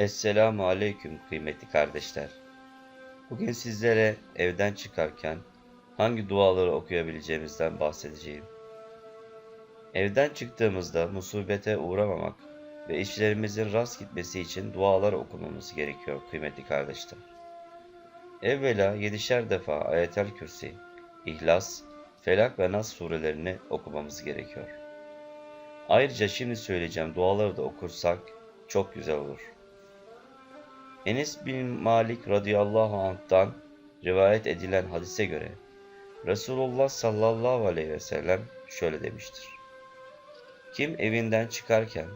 Esselamu Aleyküm kıymetli kardeşler. Bugün sizlere evden çıkarken hangi duaları okuyabileceğimizden bahsedeceğim. Evden çıktığımızda musibete uğramamak ve işlerimizin rast gitmesi için dualar okumamız gerekiyor kıymetli kardeşler. Evvela yedişer defa ayetel kürsi, İhlas, Felak ve Nas surelerini okumamız gerekiyor. Ayrıca şimdi söyleyeceğim duaları da okursak çok güzel olur. Enes bin Malik radıyallahu anh'tan rivayet edilen hadise göre Resulullah sallallahu aleyhi ve sellem şöyle demiştir. Kim evinden çıkarken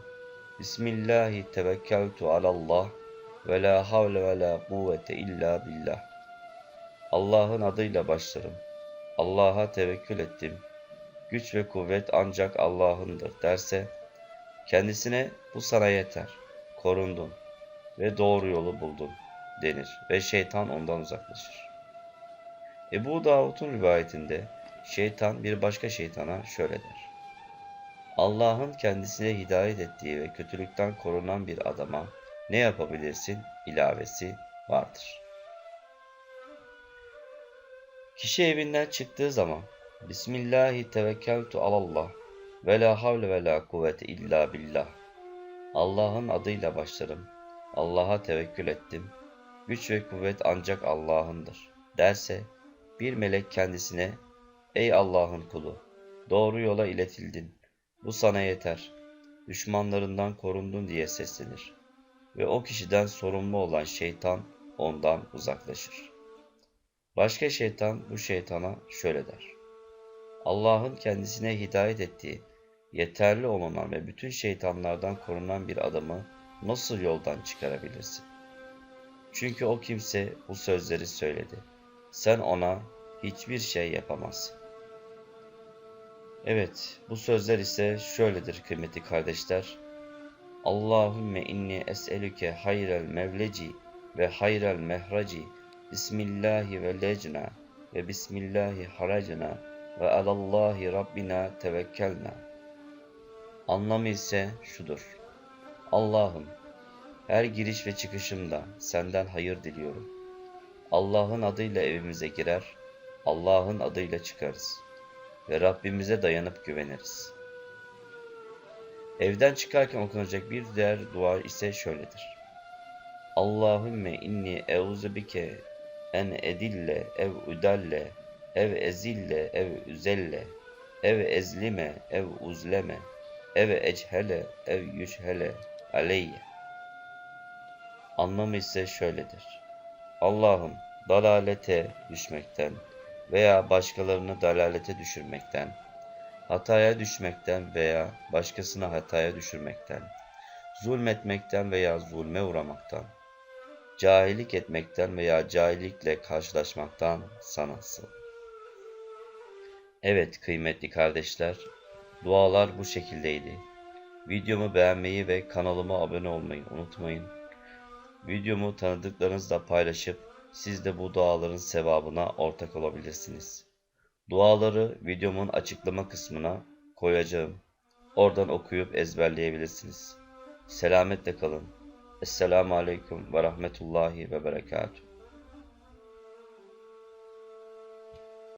Bismillahi tevekkeltu alallah ve la havle ve la kuvvete illa billah. Allah'ın adıyla başlarım. Allah'a tevekkül ettim. Güç ve kuvvet ancak Allah'ındır derse kendisine bu sana yeter. Korundun ve doğru yolu buldun denir ve şeytan ondan uzaklaşır. Ebu Davud'un rivayetinde şeytan bir başka şeytana şöyle der. Allah'ın kendisine hidayet ettiği ve kötülükten korunan bir adama ne yapabilirsin ilavesi vardır. Kişi evinden çıktığı zaman Bismillahi tevekkeltu alallah ve la havle ve la kuvvete illa billah. Allah'ın adıyla başlarım. Allah'a tevekkül ettim. Güç ve kuvvet ancak Allah'ındır. Derse bir melek kendisine Ey Allah'ın kulu! Doğru yola iletildin. Bu sana yeter. Düşmanlarından korundun diye seslenir. Ve o kişiden sorumlu olan şeytan ondan uzaklaşır. Başka şeytan bu şeytana şöyle der. Allah'ın kendisine hidayet ettiği, yeterli olunan ve bütün şeytanlardan korunan bir adamı nasıl yoldan çıkarabilirsin? Çünkü o kimse bu sözleri söyledi. Sen ona hiçbir şey yapamazsın. Evet, bu sözler ise şöyledir kıymetli kardeşler. Allahümme inni es'elüke hayrel mevleci ve hayrel mehraci Bismillahi ve lecna ve Bismillahi haracna ve alallahi Rabbina tevekkelna. Anlamı ise şudur. Allah'ım her giriş ve çıkışımda senden hayır diliyorum. Allah'ın adıyla evimize girer, Allah'ın adıyla çıkarız ve Rabbimize dayanıp güveniriz. Evden çıkarken okunacak bir diğer dua ise şöyledir. Allahümme inni euzu bike en edille ev udalle ev ezille ev üzelle ev ezlime ev uzleme ev echele ev yüşhele aleyye. Anlamı ise şöyledir. Allah'ım dalalete düşmekten veya başkalarını dalalete düşürmekten, hataya düşmekten veya başkasını hataya düşürmekten, zulmetmekten veya zulme uğramaktan, cahillik etmekten veya cahillikle karşılaşmaktan sana sığın. Evet kıymetli kardeşler, dualar bu şekildeydi. Videomu beğenmeyi ve kanalıma abone olmayı unutmayın. Videomu tanıdıklarınızla paylaşıp siz de bu duaların sevabına ortak olabilirsiniz. Duaları videomun açıklama kısmına koyacağım. Oradan okuyup ezberleyebilirsiniz. Selametle kalın. Esselamu Aleyküm ve Rahmetullahi ve Berekatuhu.